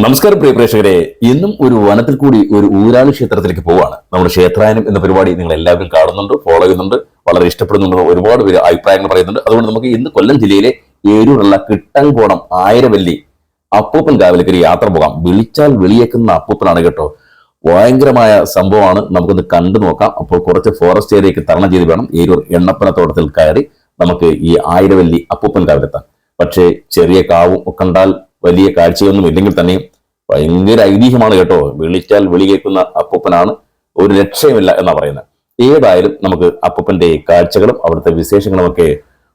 നമസ്കാരം പ്രിയ പ്രേക്ഷകരെ. ഇന്നും ഒരു വനത്തിൽ കൂടി ഒരു ഊരാളി ക്ഷേത്രത്തിലേക്ക് പോവാണ്. നമ്മുടെ ക്ഷേത്രായനം എന്ന പരിപാടി നിങ്ങൾ എല്ലാവരും കാണുന്നുണ്ട് ഫോളോ ചെയ്യുന്നുണ്ട് വളരെ ഇഷ്ടപ്പെടുന്നുണ്ട് ഒരുപാട് പേര് അഭിപ്രായങ്ങൾ പറയുന്നുണ്ട്. അതുകൊണ്ട് നമുക്ക് ഇന്ന് കൊല്ലം ജില്ലയിലെ ഏരൂരുള്ള കിട്ടങ്കോണം ആയിരവല്ലി അപ്പൂപ്പൻ കാവിലേക്ക് യാത്ര പോകാം. വിളിച്ചാൽ വിളിയേക്കുന്ന അപ്പൂപ്പനാണ് കേട്ടോ. ഭയങ്കരമായ സംഭവമാണ്. നമുക്കൊന്ന് കണ്ടു നോക്കാം. അപ്പോൾ കുറച്ച് ഫോറസ്റ്റ് ഏരിയയ്ക്ക് തരണം ചെയ്ത് വേണം. ഏരൂർ എണ്ണപ്പനത്തോട്ടത്തിൽ കയറി നമുക്ക് ഈ ആയിരവല്ലി അപ്പൂപ്പൻ കാവിലെത്താൻ പക്ഷേ ചെറിയ കാവും കണ്ടാൽ വലിയ കാഴ്ചയൊന്നും ഇല്ലെങ്കിൽ തന്നെയും ഭയങ്കര ഐതിഹ്യമാണ് കേട്ടോ. വിളിച്ചാൽ വിളി കേൾക്കുന്ന അപ്പൂപ്പനാണ്. ഒരു രക്ഷയുമില്ല എന്നാ പറയുന്നത്. ഏതായാലും നമുക്ക് അപ്പൂപ്പന്റെ കാഴ്ചകളും അവിടുത്തെ വിശേഷങ്ങളും ഒക്കെ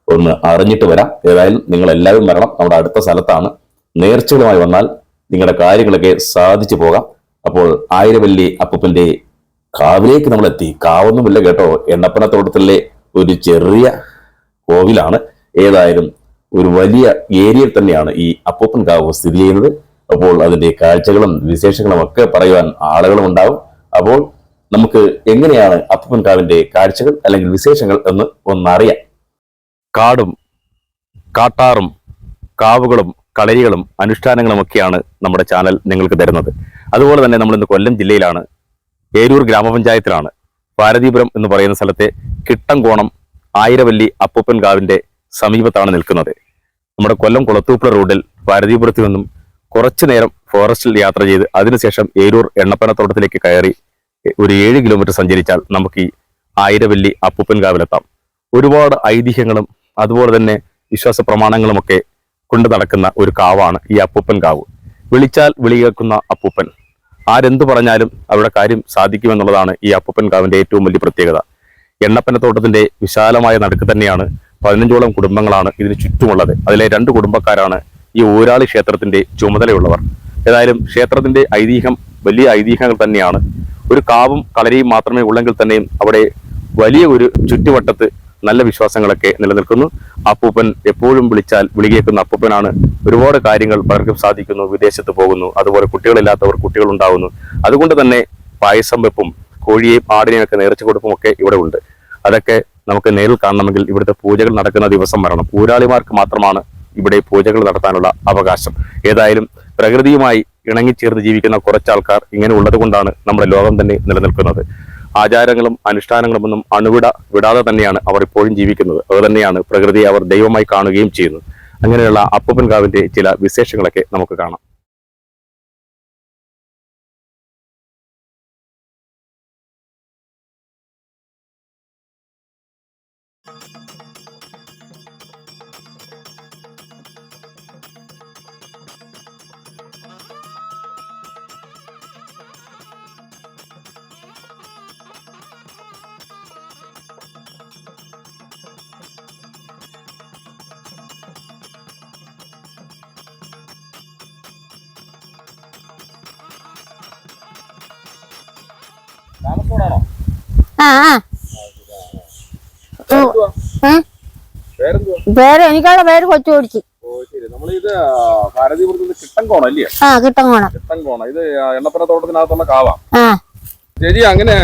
ഒന്ന് അറിഞ്ഞിട്ട് വരാം. ഏതായാലും നിങ്ങൾ എല്ലാവരും വരണം. നമ്മുടെ അടുത്ത സ്ഥലത്താണ് നേർച്ചകളുമായി വന്നാൽ നിങ്ങളുടെ കാര്യങ്ങളൊക്കെ സാധിച്ചു പോകാം. അപ്പോൾ ആയിരവല്ലി അപ്പൂപ്പന്റെ കാവിലേക്ക് നമ്മൾ എത്തി. കാവൊന്നുമില്ല കേട്ടോ. എണ്ണപ്പനത്തോട്ടത്തിലെ ഒരു ചെറിയ കോവിലാണ്. ഏതായാലും ഒരു വലിയ ഏരിയയിൽ തന്നെയാണ് ഈ അപ്പൂപ്പൻ കാവ് സ്ഥിതി ചെയ്യുന്നത്. അപ്പോൾ അതിന്റെ കാഴ്ചകളും വിശേഷങ്ങളും ഒക്കെ പറയുവാൻ ആളുകളും ഉണ്ടാവും. അപ്പോൾ നമുക്ക് എങ്ങനെയാണ് അപ്പൻ കാവിന്റെ കാഴ്ചകൾ അല്ലെങ്കിൽ വിശേഷങ്ങൾ എന്ന് ഒന്നറിയാം. കാടും കാട്ടാറും കാവുകളും കളരികളും അനുഷ്ഠാനങ്ങളും ഒക്കെയാണ് നമ്മുടെ ചാനൽ നിങ്ങൾക്ക് തരുന്നത്. അതുപോലെ തന്നെ നമ്മൾ ഇന്ന് കൊല്ലം ജില്ലയിലാണ്. ഏരൂർ ഗ്രാമപഞ്ചായത്തിലാണ്. ഭാരതീപുരം എന്ന് പറയുന്ന സ്ഥലത്തെ കിട്ടംകോണം ആയിരവല്ലി അപ്പൂപ്പൻ കാവിന്റെ സമീപത്താണ് നിൽക്കുന്നത്. നമ്മുടെ കൊല്ലം കുളത്തൂപ്പുഴ റോഡിൽ ഭാരതീപുരത്തു നിന്നും കുറച്ചു നേരം ഫോറസ്റ്റിൽ യാത്ര ചെയ്ത് അതിനുശേഷം ഏരൂർ എണ്ണപ്പനത്തോട്ടത്തിലേക്ക് കയറി ഒരു ഏഴ് കിലോമീറ്റർ സഞ്ചരിച്ചാൽ നമുക്ക് ഈ ആയിരവല്ലി അപ്പുപ്പൻകാവിലെത്താം ഒരുപാട് ഐതിഹ്യങ്ങളും അതുപോലെ തന്നെ വിശ്വാസ പ്രമാണങ്ങളുമൊക്കെ കൊണ്ടു നടക്കുന്ന ഒരു കാവാണ് ഈ അപ്പൂപ്പൻ കാവ് വിളിച്ചാൽ വിളി കേൾക്കുന്ന അപ്പൂപ്പൻ ആരെന്തു പറഞ്ഞാലും അവരുടെ കാര്യം സാധിക്കുമെന്നുള്ളതാണ് ഈ അപ്പൂപ്പൻ കാവിന്റെ ഏറ്റവും വലിയ പ്രത്യേകത. എണ്ണപ്പനത്തോട്ടത്തിന്റെ വിശാലമായ നടുക്ക് തന്നെയാണ് പതിനഞ്ചോളം കുടുംബങ്ങളാണ് ഇതിന് ചുറ്റുമുള്ളത്. അതിലെ രണ്ട് കുടുംബക്കാരാണ് ഈ ഊരാളി ക്ഷേത്രത്തിന്റെ ചുമതലയുള്ളവർ. ഏതായാലും ക്ഷേത്രത്തിന്റെ ഐതിഹ്യം വലിയ ഐതിഹ്യങ്ങൾ തന്നെയാണ്. ഒരു കാവും കളരിയും മാത്രമേ ഉള്ളെങ്കിൽ തന്നെയും അവിടെ വലിയ ഒരു ചുറ്റുവട്ടത്ത് നല്ല വിശ്വാസങ്ങളൊക്കെ നിലനിൽക്കുന്നു. അപ്പൂപ്പൻ എപ്പോഴും വിളിച്ചാൽ വിളികേക്കുന്ന അപ്പൂപ്പനാണ്. ഒരുപാട് കാര്യങ്ങൾ പലർക്കും സാധിക്കുന്നു വിദേശത്ത് പോകുന്നു. അതുപോലെ കുട്ടികളില്ലാത്തവർ കുട്ടികൾ ഉണ്ടാകുന്നു അതുകൊണ്ട് തന്നെ പായസം വെപ്പും കോഴിയെയും ആടിനെയും ഒക്കെ നേർച്ച കൊടുപ്പും ഒക്കെ ഇവിടെ ഉണ്ട്. അതൊക്കെ നമുക്ക് നേരിൽ കാണണമെങ്കിൽ ഇവിടുത്തെ പൂജകൾ നടക്കുന്ന ദിവസം വരണം. ഊരാളിമാർക്ക് മാത്രമാണ് ഇവിടെ പൂജകൾ നടത്താനുള്ള അവകാശം. ഏതായാലും പ്രകൃതിയുമായി ഇണങ്ങിച്ചേർന്ന് ജീവിക്കുന്ന കുറച്ചാൾക്കാർ ഇങ്ങനെ ഉള്ളത് കൊണ്ടാണ് നമ്മുടെ ലോകം തന്നെ നിലനിൽക്കുന്നത്. ആചാരങ്ങളും അനുഷ്ഠാനങ്ങളും ഒന്നും അണുവിട വിടാതെ തന്നെയാണ് അവർ ഇപ്പോഴും ജീവിക്കുന്നത്. അത് തന്നെയാണ് പ്രകൃതിയെ അവർ ദൈവമായി കാണുകയും ചെയ്യുന്നത്. അങ്ങനെയുള്ള അപ്പപ്പൻ കാവിന്റെ ചില വിശേഷങ്ങളൊക്കെ നമുക്ക് കാണാം. താമസോടാണോ ആ ആ. പേര് എനിക്കുള്ള പേര് കൊച്ചു ഓടിച്ചു ആ ഇത് എണ്ണപ്പന തോട്ടത്തിനകത്തുള്ള കാവാം. ആ. ശരി അങ്ങനെ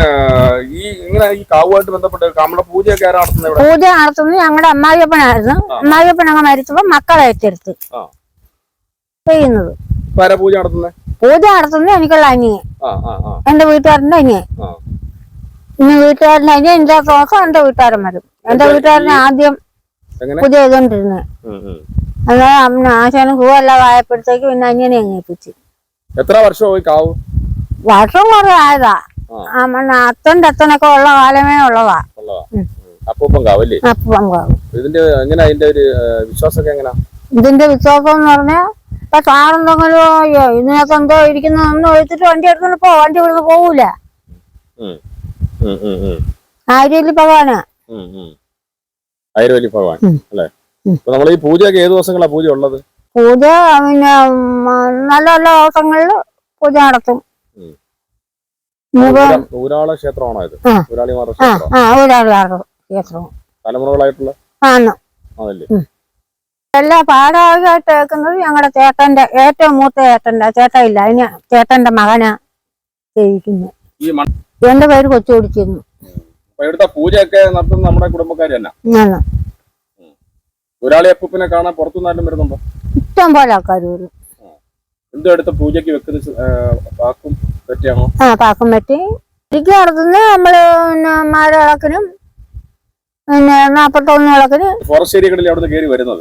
ഈ ഇങ്ങനെ ഈ കാവുമായിട്ട് ബന്ധപ്പെട്ട് നമ്മുടെ പൂജയൊക്കെ ആരാ നടത്തുന്നത് ഇവിടെ? പൂജ നടത്തുന്നത് ഞങ്ങളുടെ അമ്മായിയപ്പനായിരുന്നു. അമ്മായിയപ്പൻ അങ്ങ് മരിച്ചപ്പോ മക്കളെ ഏറ്റെടുത്ത് ചെയ്യുന്നത്. ഇപ്പൊ ആരാ പൂജ നടത്തുന്നത് പൂജ നടത്തുന്നത് എനിക്കുള്ള അനിയൻ. എന്റെ വീട്ടുകാരന്റെ അനിയൻ. ആ. ഇനി വീട്ടുകാരന്റെ അനിയൻ എന്റെ ദിവസം എന്റെ വീട്ടുകാരൻ വരും. എന്റെ വീട്ടുകാരനെ ആദ്യം പൂജ ചെയ്തോണ്ടിരുന്നത് ഉം. എന്നാൽ അമ്മ ആശാനും സുഖമല്ലാതെ ആയപ്പോഴത്തേക്ക് പിന്നെ അനിയനെ അങ്ങേപ്പിച്ച് എത്ര വർഷമായി കാവ്? വർഷം കുറെ ആയതാ അത്തന്റെ അത്തനൊക്കെ ഉള്ള കാലമേ ഉള്ളതാ. കാവല്ലേ അപ്പം ഇതിന്റെ എങ്ങനെ അതിന്റെ ഒരു ഏഹ്, വിശ്വാസമൊക്കെ എങ്ങനെയാ ഇതിന്റെ വിശ്വാസം എന്ന് പറഞ്ഞാൽ ഇപ്പൊ സാറെന്തെങ്കിലും അയ്യോ ഇതിനകത്ത് എന്തോ ഇരിക്കുന്നതെന്ന് ഒഴിച്ചിട്ട് വണ്ടി എടുത്തോണ്ട് പോ വണ്ടി ഇവിടുന്ന് പോവൂല. ഉം. ഭഗവാന്. ഉം. ഭഗവാൻ അല്ലേ. നമ്മൾ ഈ പൂജയൊക്കെ ഏത് ദിവസങ്ങളാ പൂജ ഉള്ളത്? പൂജ പിന്നെ നല്ല നല്ല ദിവസങ്ങളിൽ പൂജ നടത്തും. ഊരാള ക്ഷേത്രമാണോ ഇത്. ഊരാളിമാരുടെ ക്ഷേത്രം. തലമുറകളായിട്ടുള്ള? ആണ് അതല്ലേ എല്ലാ പാടാകായിട്ട് കേൾക്കുന്നത് ഞങ്ങളുടെ ചേട്ടന്റെ ഏറ്റവും മൂത്ത ചേട്ടന്റെ ചേട്ടൻ ഇല്ല അതിന് ചേട്ടന്റെ മകനാ ചെയ്യിക്കുന്നത് എന്റെ പേര് കൊച്ചു പിടിച്ചിരുന്നു. അപ്പൊ ഇവിടുത്തെ പൂജയൊക്കെ നമ്മുടെ കുടുംബക്കാരി തന്നെ. ഞാൻ അപ്പൂപ്പിനെ കാണാൻ പുറത്തുനിന്നാലും വരുന്നുണ്ടോ? ഇഷ്ടം പോലെ ആൾക്കാർ വരും. എന്തോ അടുത്ത പൂജയ്ക്ക് വെക്കുന്നത് പാക്കും ആ പാക്കും പറ്റി ഇരിക്കും നടത്തുന്ന നമ്മൾ പിന്നെ പിന്നെ നാപ്പത്തൊന്ന് വിളക്കിന് ഫോറസ്റ്റ് ഏരിയകളിൽ അവിടെ കയറി വരുന്നത്.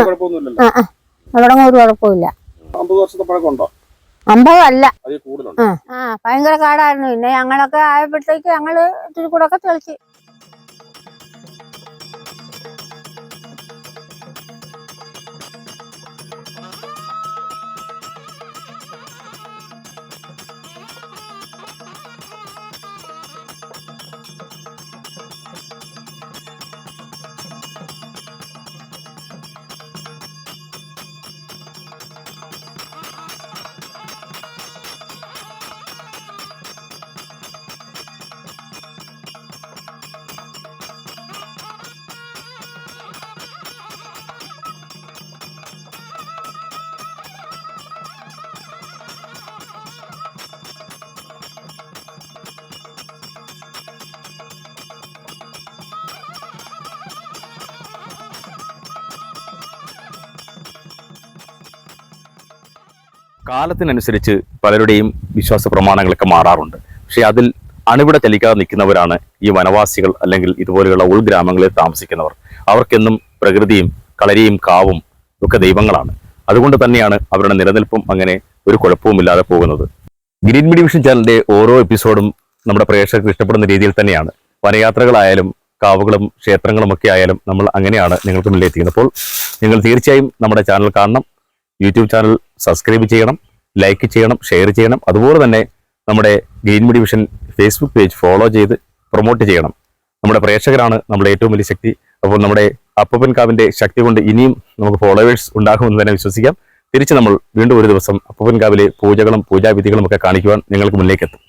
കുഴപ്പമൊന്നുമില്ലല്ലോ? അവിടെ ഒരു കുഴപ്പമില്ല അമ്പത് വർഷത്തെ പഴക്കമുണ്ടോ? അമ്പതല്ല. അതിൽ കൂടുതലുണ്ട്? ആ. ആ ഭയങ്കര കാടായിരുന്നു. പിന്നെ ഞങ്ങളൊക്കെ ആയപ്പോഴത്തേക്ക് ഞങ്ങൾ ഇത്തിരി കൂടെ ഒക്കെ തെളിച്ച്. കാലത്തിനനുസരിച്ച് പലരുടെയും വിശ്വാസ പ്രമാണങ്ങളൊക്കെ മാറാറുണ്ട്. പക്ഷെ അതിൽ അണുവിടെ തെളിക്കാതെ നിൽക്കുന്നവരാണ് ഈ വനവാസികൾ അല്ലെങ്കിൽ ഇതുപോലെയുള്ള ഉൾഗ്രാമങ്ങളിൽ താമസിക്കുന്നവർ. അവർക്കെന്നും പ്രകൃതിയും കളരിയും കാവും ഒക്കെ ദൈവങ്ങളാണ്. അതുകൊണ്ട് തന്നെയാണ് അവരുടെ നിലനിൽപ്പും അങ്ങനെ ഒരു കുഴപ്പവുമില്ലാതെ പോകുന്നത്. ഗ്രീൻ മീഡിയ വിഷൻ ഓരോ എപ്പിസോഡും നമ്മുടെ പ്രേക്ഷകർക്ക് ഇഷ്ടപ്പെടുന്ന രീതിയിൽ തന്നെയാണ്. വനയാത്രകളായാലും കാവുകളും ക്ഷേത്രങ്ങളും ഒക്കെ ആയാലും നമ്മൾ അങ്ങനെയാണ് നിങ്ങൾക്ക് മുന്നിലെത്തിക്കുന്നത് അപ്പോൾ നിങ്ങൾ തീർച്ചയായും നമ്മുടെ ചാനൽ കാണണം. യൂട്യൂബ് ചാനൽ സബ്സ്ക്രൈബ് ചെയ്യണം ലൈക്ക് ചെയ്യണം ഷെയർ ചെയ്യണം. അതുപോലെ തന്നെ നമ്മുടെ green media vision Facebook page follow ചെയ്ത് പ്രൊമോട്ട് ചെയ്യണം. നമ്മുടെ പ്രേക്ഷകരാണ് നമ്മുടെ ഏറ്റവും വലിയ ശക്തി. അപ്പോൾ നമ്മുടെ അപ്പപ്പൻ കാവിന്റെ ശക്തി കൊണ്ട് ഇനിയും നമുക്ക് ഫോളോവേഴ്സ് ഉണ്ടാകുമെന്ന് തന്നെ വിശ്വസിക്കാം. തിരിച്ച് നമ്മൾ വീണ്ടും ഒരു ദിവസം അപ്പപ്പൻ കാവിലെ പൂജകളും പൂജാവിധികളും ഒക്കെ കാണിക്കുവാൻ നിങ്ങൾക്ക് മുന്നിലേക്ക് എത്തും.